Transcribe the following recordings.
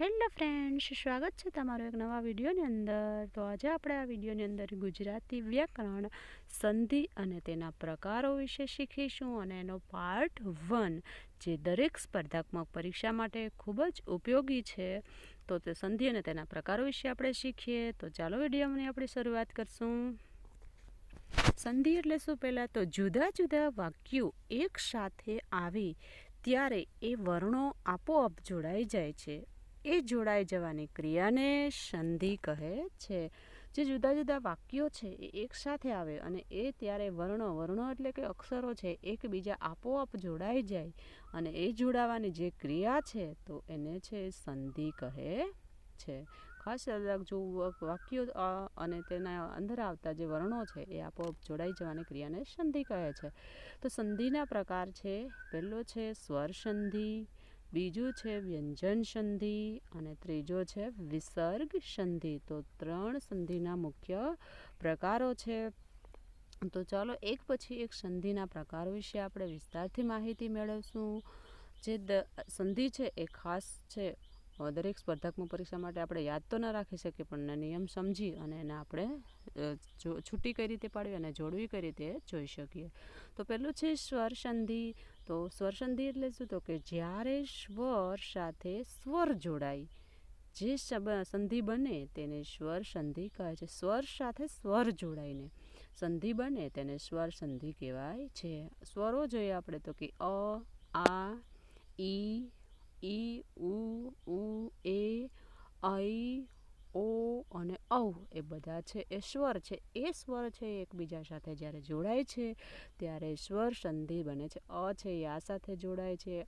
Hello friends, સ્વાગત છે તમારું એક નવા વિડીયોની અંદર. તો આજે આપણે આ વિડીયોની અંદર ગુજરાતી વ્યાકરણ, સંધિ અને તેના પ્રકારો વિશે શીખીશું અને એનો પાર્ટ વન જે દરેક સ્પર્ધાત્મક પરીક્ષા માટે ખૂબ જ ઉપયોગી છે. તો તે સંધિ અને તેના પ્રકારો વિશે આપણે શીખીએ. તો ચાલો વિડીયોની આપણે શરૂઆત કરશું. સંધિ એટલે શું? પહેલાં તો જુદા જુદા વાક્યો એકસાથે આવે, ત્યારે એ વર્ણો આપોઆપ જોડાઈ જાય છે. એ જોડાઈ જવાની ક્રિયાને સંધિ કહે છે. જે જુદા જુદા વાક્યો છે એ એકસાથે આવે અને એ ત્યારે વર્ણો વર્ણો એટલે કે અક્ષરો છે, એકબીજા આપોઆપ જોડાઈ જાય અને એ જોડાવાની જે ક્રિયા છે તો એને છે સંધિ કહે છે. ખાસ રાખજો, વાક્યો અને તેના અંદર આવતા જે વર્ણો છે એ આપોઆપ જોડાઈ જવાની ક્રિયાને સંધિ કહે છે. તો સંધિના પ્રકાર છે, પહેલો છે સ્વર સંધિ બીજું છે વ્યંજન સંધિ અને ત્રીજો છે વિસર્ગ સંધિ. તો ત્રણ સંધિના મુખ્ય પ્રકારો છે. તો ચાલો એક પછી એક સંધિના પ્રકાર વિશે આપણે વિસ્તારથી માહિતી મેળવશું. જે સંધિ છે એ ખાસ છે. દરેક સ્પર્ધાત્મક પરીક્ષા માટે આપણે યાદ તો ન રાખી શકીએ, પણ નિયમ સમજી અને એને આપણે છૂટી કઈ રીતે પાડવી અને જોડવી કઈ રીતે જોઈ શકીએ. તો પહેલું છે સ્વર સંધિ તો સ્વર સંધિ એટલે શું તો કે જ્યારે સ્વર સાથે સ્વર જોડાય, જે સંધિ બને તેને સ્વર સંધિ કહે છે. સ્વર સાથે સ્વર જોડાઈને સંધિ બને તેને સ્વર સંધિ કહેવાય છે. સ્વરો જોઈએ આપણે તો કે અ, આ, ઈ ઈ, ઉ ઉ, એ ઓ અને ઔ એ બધા છે, એ સ્વર છે. એ સ્વર છે એકબીજા સાથે જ્યારે જોડાય છે, ત્યારે સ્વર સંધિ બને છે. અ છે એ આ સાથે જોડાય છે,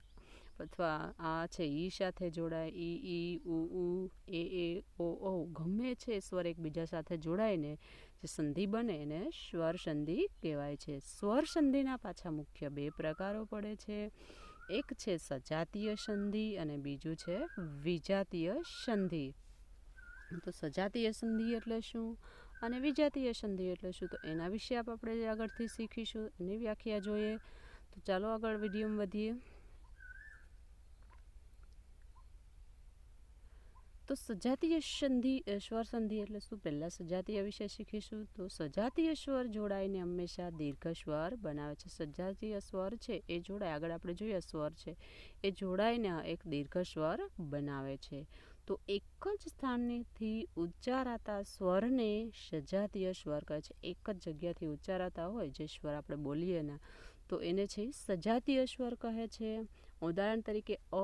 અથવા આ છે ઈ સાથે જોડાય. ઈ ઈ, ઉ ઉ, એ એ, ઓ ઓ ગમે છે સ્વર એકબીજા સાથે જોડાઈને જે સંધિ બને એને સ્વર સંધિ કહેવાય છે. સ્વર સંધિના પાછા મુખ્ય બે પ્રકારો પડે છે. એક છે સજાતીય સંધિ અને બીજું છે વિજાતીય સંધિ. તો સજાતીય સંધિ એટલે શું? અને વિજાતીય સંધિ એટલે શું? તો એના વિશે આપણે આગળથી શીખીશું, એની વ્યાખ્યા જોઈએ. તો ચાલો આગળ વિડીયોમાં વધીએ. તો સજાતીય સંધિ સ્વર સંધિ એટલે શું? પહેલાં સજાતીય વિશે શીખીશું. તો સજાતીય સ્વર જોડાઈને હંમેશા દીર્ઘ સ્વર બનાવે છે. સજાતીય સ્વર છે, એ જોડાય. આગળ આપણે જોઈએ સ્વર છે. એ જોડાઈને એક દીર્ઘ સ્વર બનાવે છે. તો એક જ સ્થાનેથી ઉચ્ચારાતા સ્વરને સજાતીય સ્વર કહે છે. એક જ જગ્યાથી ઉચ્ચારાતા હોય જે સ્વર આપણે બોલીએ ને, તો એને છે સજાતીય સ્વર કહે છે. ઉદાહરણ તરીકે અ,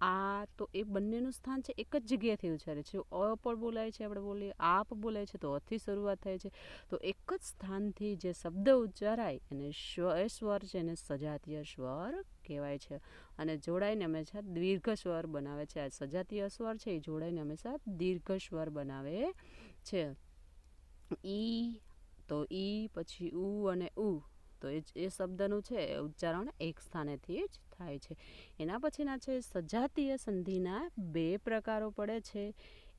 આ, તો એ બંનેનું સ્થાન છે એક જ જગ્યાએથી ઉચ્ચારે છે. અ પણ બોલાય છે, આપણે બોલીએ, આ પણ બોલાય છે, તો અથી શરૂઆત થાય છે. તો એક જ સ્થાનથી જે શબ્દ ઉચ્ચારાય એને સ્વ સ્વર છે એને સજાતીય સ્વર કહેવાય છે. અને જોડાઈને હંમેશા દીર્ઘ સ્વર બનાવે છે. આ સજાતીય સ્વર છે, એ જોડાઈને હંમેશા દીર્ઘ સ્વર બનાવે છે. ઈ, તો ઈ, પછી ઉ અને ઉ, તો એ એ શબ્દનું છે ઉચ્ચારણ એક સ્થાનેથી જ થાય છે. એના પછીના છે, સજાતીય સંધિના બે પ્રકારો પડે છે.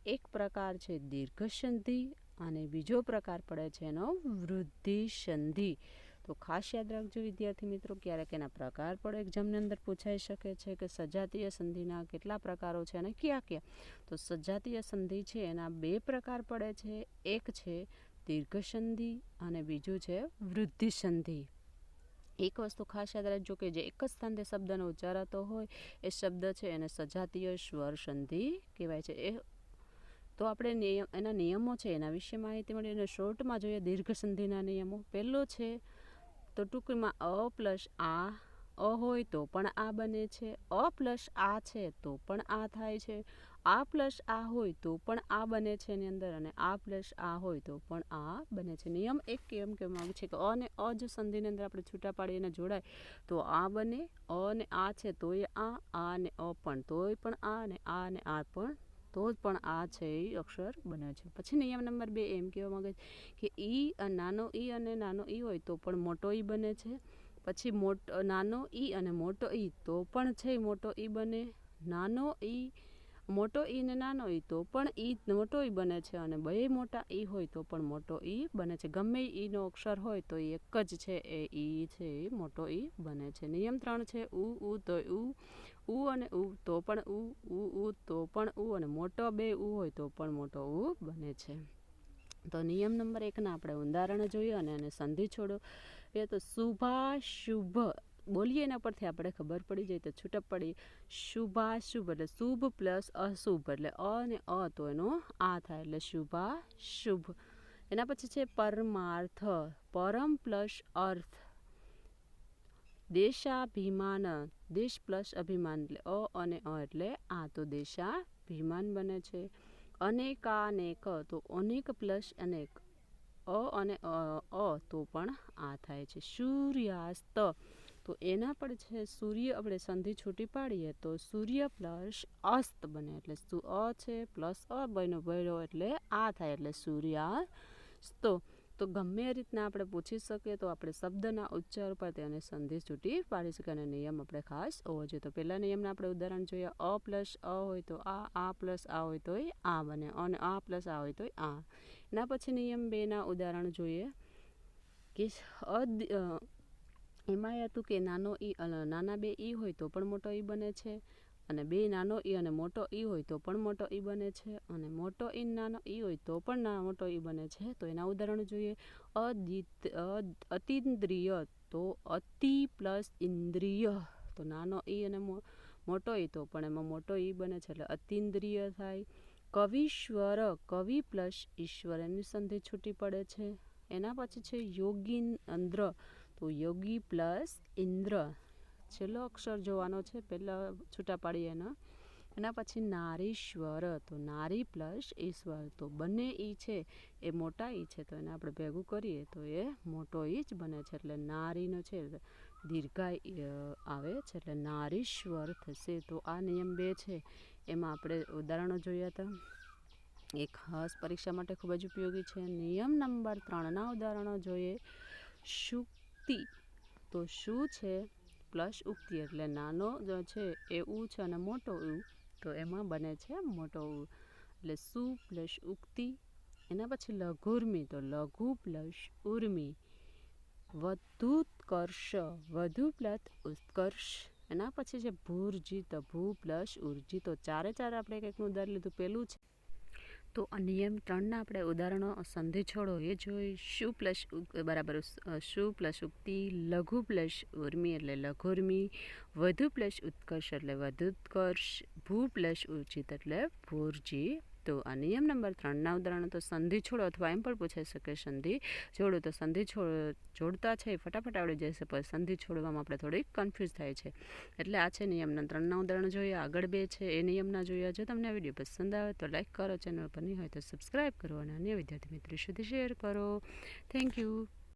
એક પ્રકાર છે દીર્ઘ સંધિ અને બીજો પ્રકાર પડે છે એનો વૃદ્ધિ સંધિ. તો ખાસ યાદ રાખજો, વિદ્યાર્થી મિત્રો, ક્યારેક એના પ્રકાર પણ એક્ઝામની અંદર પૂછાઈ શકે છે કે સજાતીય સંધિના કેટલા પ્રકારો છે અને ક્યાં ક્યાં. તો સજાતીય સંધિ છે, એના બે પ્રકાર પડે છે. એક છે દીર્ઘ સંધિ અને બીજું છે વૃદ્ધિ સંધિ એક વસ્તુ ખાસ યાદ રાખજો કે જે એક જ સ્થાને શબ્દનો ઉચ્ચારાતો હોય, એ શબ્દ છે એને સજાતીય સ્વર સંધિ કહેવાય છે. એ તો આપણે નિયમ એના નિયમો છે, એના વિશે માહિતી મળી અને શોર્ટમાં જોઈએ દીર્ઘ સંધિના નિયમો. પહેલો છે તો ટૂંકમાં અ પ્લસ આ અ હોય તો પણ આ બને છે. અ પ્લસ આ છે તો પણ આ થાય છે. આ પ્લસ આ હોય તો પણ આ બને છે એની અંદર અને આ પ્લસ આ હોય તો પણ આ બને છે. નિયમ એક કેમ કહેવામાં આવે છે કે અ અને અ જો સંધિની અંદર આપણે છૂટા પાડીને જોડાય, તો આ બને, અ અને આ છે તોય આ આ અને અ પણ, તોય પણ આ અને આ અને આ પણ તો જ પણ આ છે એ અક્ષર બને છે. પછી નિયમ નંબર બે એમ કહેવા માગે છે કે ઈ નાનો ઈ અને નાનો ઈ હોય તો પણ મોટો ઈ બને છે. પછી મોટો, નાનો ઈ અને મોટો ઈ તો પણ છે મોટો ઈ બને. નાનો ઈ મોટો ઈ ને નાનો ઈ તો પણ ઈ મોટો ઈ બને છે અને બે મોટા ઈ હોય તો પણ મોટો ઈ બને છે. ગમે ઈનો અક્ષર હોય તો એ એક જ છે એ ઈ છે એ મોટો ઈ બને છે. નિયમ ત્રણ છે ઉ ઉ, તો ઉ ઉ અને ઉ તો પણ ઉ ઉ ઉ તો પણ ઉ અને મોટો બે ઉ હોય તો પણ મોટો ઉ બને છે. તો નિયમ નંબર એકના આપણે ઉદાહરણ જોઈએ અને એને સંધિ છોડો. એ તો શુભા શુભ બોલીએ એના પરથી આપણે ખબર પડી જાય તો છૂટક પડી. શુભા શુભ એટલે શુભ પ્લસ અશુભ એટલે અ અને અ તો એનો આ થાય એટલે શુભા શુભ એના પછી છે પરમાર્થ, પરમ પ્લસ અર્થ. દેશાભિમાન, દેશ પ્લસ અભિમાન એટલે અ અને અ એટલે આ તો દેશાભિમાન બને છે. અનેકાનેક તો અનેક પ્લસ અનેક અ અને અ તો પણ આ થાય છે. સૂર્યાસ્ત તો એના પર છે, સૂર્ય આપણે સંધિ છૂટી પાડીએ તો સૂર્ય પ્લસ અસ્ત બને એટલે સુ અ છે પ્લસ અ બન્યો ભર્યો એટલે આ થાય એટલે સૂર્યાસ્તો. તો ગમે એ રીતના આપણે પૂછી શકીએ તો આપણે શબ્દના ઉચ્ચાર પર તેને સંધિ છૂટી પાડી શકીએ અને નિયમ આપણે ખાસ હોવો જોઈએ. તો પહેલાં નિયમના આપણે ઉદાહરણ જોઈએ. અ પ્લસ અ હોય તો આ આ પ્લસ આ હોય તોય આ બને. અને આ પ્લસ આ હોય તોય આ. એના પછી નિયમ બેના ઉદાહરણ જોઈએ. કે એમાં એ હતું કે નાનો ઈ નાના બે ઈ હોય તો પણ મોટો ઈ બને છે, અને બે નાનો ઈ અને મોટો ઈ હોય તો પણ મોટો ઈ બને છે, અને મોટો ઈ નાનો ઈ હોય તો પણ ના મોટો ઈ બને છે. તો એના ઉદાહરણ જોઈએ. અદિત અતિન્દ્રિય તો અતિ પ્લસ ઇન્દ્રિય. તો નાનો ઈ અને મોટો ઈ તો પણ એમાં મોટો ઈ બને છે, એટલે અતિન્દ્રિય થાય. કવિશ્વર કવિ પ્લસ ઈશ્વર એની સંધિ છૂટી પડે છે. એના પછી છે યોગીન, અંદ્ર. તો યોગી પ્લસ ઇન્દ્ર. છેલ્લો અક્ષર જોવાનો છે, પહેલાં છૂટા પાડીએ એના. એના પછી નારીશ્વર, તો નારી પ્લસ ઈશ્વર. તો બંને ઈ છે, એ મોટા ઈ છે, તો એને આપણે ભેગું કરીએ, તો એ મોટો ઈ જ બને છે, એટલે નારીનો છે, દીર્ઘાય આવે છે, એટલે નારીશ્વર થશે. તો આ નિયમ બે છે, એમાં આપણે ઉદાહરણો જોયા હતા. એ ખાસ પરીક્ષા માટે ખૂબ જ ઉપયોગી છે. નિયમ નંબર ત્રણના ઉદાહરણો જોઈએ. શુક્તિ તો શું છે? પ્લસ ઉક્તિ એટલે નાનો છે એ ઉ છે અને મોટો ઉ, તો એમાં બને છે મોટો ઉ. એટલે સુ પ્લસ ઉક્તિ, એના પછી લઘુર્મી, તો લઘુ પ્લસ ઉર્મી. કર્ષ, વધુ પ્લસ ઉત્કર્ષ, એના પછી છે ભૂર્જિત, ભૂ પ્લસ ઉર્જી તો ચારે ચાર આપણે કંઈકનું દર લીધું, પેલું છે તો આ નિયમ ત્રણના આપણે ઉદાહરણો સંધિ છોડો, એ જોઈ શુ પ્લસ બરાબર શુ પ્લસ ઉક્તિ, લઘુ પ્લસ ઉર્મી એટલે લઘુર્મી, વધુ પ્લસ ઉત્કર્ષ એટલે વધુત્કર્ષ ભૂ પ્લસ ઉર્જિત એટલે ભૂરજી. તો આ નિયમ નંબર ત્રણના ઉદાહરણો તો સંધિ છોડો અથવા એમ પણ પૂછાઈ શકે સંધિ જોડો તો સંધિ છોડ જોડતા છે ફટાફટ આવડી જશે, પણ સંધિ છોડવામાં આપણે થોડીક કન્ફ્યુઝ થાય છે. એટલે આ છે નિયમના ત્રણના ઉદાહરણ જોઈએ, આગળ બે છે એ નિયમના જોયા જો તમને આ વીડિયો પસંદ આવે તો લાઇક કરો, ચેનલ પર નહીં હોય તો સબસ્ક્રાઈબ કરો અને અન્ય વિદ્યાર્થી મિત્રો સુધી શેર કરો. Thank you